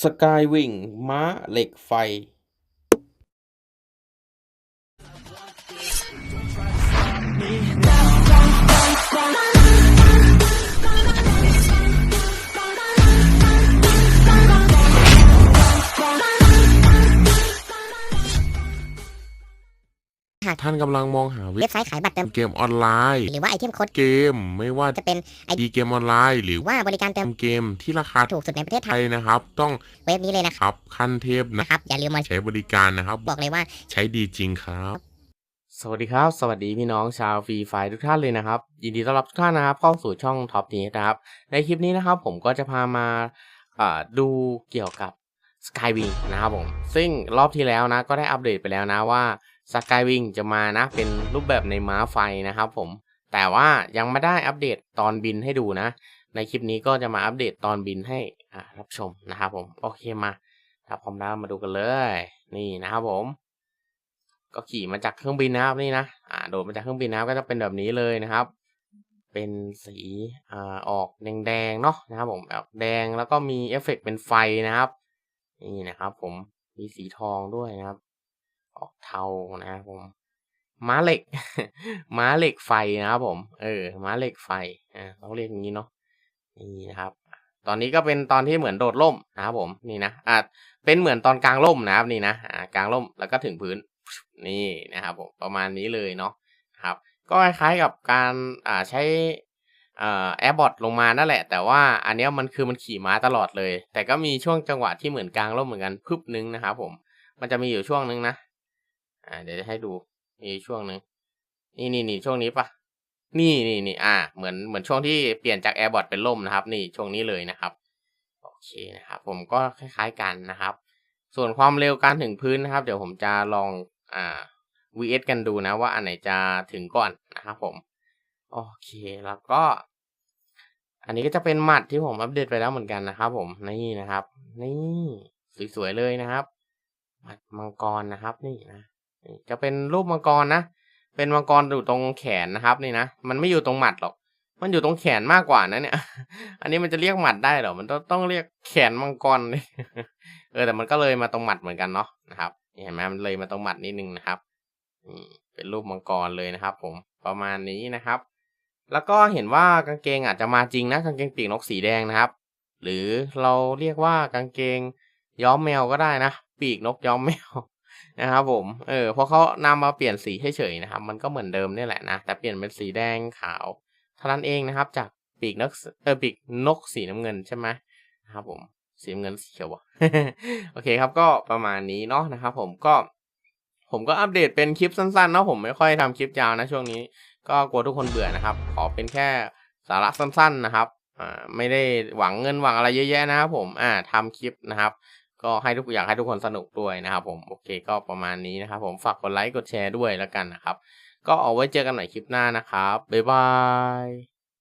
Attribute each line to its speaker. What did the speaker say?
Speaker 1: สกายวิงม้าเหล็กไฟ
Speaker 2: ท่านกำลังมองหาเว็
Speaker 3: เว็
Speaker 2: บบ
Speaker 3: ไซต์ขายบัตรเติม
Speaker 2: เกมออนไลน์
Speaker 3: หรือว่าไอเทมโค้ด
Speaker 2: เกม ไม่ว่า
Speaker 3: จะเป็นไอ
Speaker 2: ดีเกมออนไลน์ห
Speaker 3: ห
Speaker 2: รื
Speaker 3: รืออว่าบริการเติม
Speaker 2: เกมที่ราคา
Speaker 3: ถูกสุดในประเทศไท
Speaker 2: ไท
Speaker 3: ย
Speaker 2: ยนะครับ ต้อง
Speaker 3: เว็บนี้เลยนะ
Speaker 2: ครับขั้นเทพนะ
Speaker 3: นะครับ อย่าลืมมา
Speaker 2: ใช้บริการนะครับ
Speaker 3: บอกเลยว่า
Speaker 2: ใช้ดีจริงครับ
Speaker 1: สวัสดีครับ สวัสดีพี่น้องชาวฟรีไฟทุกท่านเลยนะครับ ยินดีต้อนรับทุกท่านนะครับ เข้าสู่ช่องท็อปนี้นะครับ ในคลิปนี้นะครับผมก็จะพามาอ่าดูเกี่ยวกับ Skywing นะครับผม ซึ่งรอบที่แล้วนะก็ได้อัปเดตไปแล้วนะว่า Skywing จะมานะ เป็นรูปแบบในม้าไฟนะครับผม แต่ว่ายังไม่ได้อัปเดตตอนบินให้ดูนะ ในคลิปนี้ก็จะมาอัปเดตตอนบินให้รับชมนะครับผม โอเคมาถ้าพร้อมแล้วมาดูกันเลย นี่นะครับผม ก็ขี่มาจากเครื่องบินนะครับนี่นะอ่าโดดมาจากเครื่องบินนะครับก็จะเป็นแบบนี้เลยนะครับ เป็นสีอ่าออกแดงๆเนาะนะครับผมออกแดงแล้วก็มีเอฟเฟกต์เป็นไฟนะครับ นี่นะครับผมมีสีทองด้วยนะครับ ออกเทานะครับผมม้าเหล็ก ม้าเหล็กไฟนะครับผม เออ ม้าเหล็กไฟอ่าต้องเรียกอย่างนี้เนาะนี่นะครับ ตอนนี้ก็เป็นตอนที่เหมือนโดดร่มนะครับผมนี่นะอ่าเป็นเหมือนตอนกลางร่มนะครับนี่นะอ่ากลางร่มแล้วก็ถึงพื้นนี่นะครับผมประมาณนี้เลยเนาะครับก็คล้ายๆกับการอ่าใช้อ่าแอร์บอทลงมานั่นแหละ แต่ว่าอันนี้มันคือมันขี่ม้าตลอดเลย แต่ก็มีช่วงจังหวะที่เหมือนกลางร่มเหมือนกันพึบนึงนะครับผมมันจะมีอยู่ช่วงนึงนะ อ่าเดี๋ยวจะให้ดูมีช่วงหนึ่งนี่นี่นี่ช่วงนี้ปะนี่นี่นี่อ่า เหมือนเหมือนช่วงที่เปลี่ยนจากแอร์บอทเป็นร่มนะครับ นี่ช่วงนี้เลยนะครับโอเคนะครับ ผมก็คล้ายๆกันนะครับ ส่วนความเร็วการถึงพื้นนะครับ เดี๋ยวผมจะลองอ่า vs กันดูนะว่าอันไหนจะถึงก่อนนะครับผมโอเคแล้วก็ อันนี้ก็จะเป็นหมัดที่ผมอัปเดตไปแล้วเหมือนกันนะครับ ผมนี่นะครับ นี่สวยๆเลยนะครับหมัดมังกรนะครับ นี่นะ จะเป็นรูปมังกรนะ เป็นมังกรอยู่ตรงแขนนะครับนี่นะ มันไม่อยู่ตรงหมัดหรอก มันอยู่ตรงแขนมากกว่านะเนี่ย อันนี้มันจะเรียกหมัดได้เหรอ มันต้องต้องเรียกแขนมังกรเลยเออแต่มันก็เลยมาตรงหมัดเหมือนกันเนาะนะครับเห็นไหมมันเลยมาตรงหมัดนิดนึงนะครับเป็นรูปมังกรเลยนะครับ ผมประมาณนี้นะครับ แล้วก็เห็นว่ากางเกงอาจจะมาจริงนะกางเกงปีกนกสีแดงนะครับ หรือเราเรียกว่ากางเกงย้อมแมวก็ได้นะ ปีกนกย้อมแมว นะครับผม เออพราะเขานำมาเปลี่ยนสีเฉยๆนะครับ มันก็เหมือนเดิมนี่แหละนะ แต่เปลี่ยนเป็นสีแดงขาวเท่านั้นเองนะครับ จากปีกนก เออปีกนกสีน้ำเงินใช่ไหมนะครับผม สีน้ำเงินสีเขียววะโอเคครับ ก็ประมาณนี้เนาะนะครับ ผมก็ ผมก็อัปเดตเป็นคลิปสั้นๆเนาะ ผมไม่ค่อยทำคลิปยาวนะช่วงนี้ ก็กลัวทุกคนเบื่อนะครับ ขอเป็นแค่สาระสั้น ๆนะครับ อ่า ไม่ได้หวังเงินหวังอะไรเยอะแยะนะครับผม อ่าทำคลิปนะครับ ก็ให้ทุกอยากให้ทุกคนสนุกด้วยนะครับผมโอเคก็ประมาณนี้นะครับผมฝากกดไลค์กดแชร์ด้วยแล้วกันนะครับ ก็เอาไว้เจอกันใหม่คลิปหน้านะครับบ๊ายบาย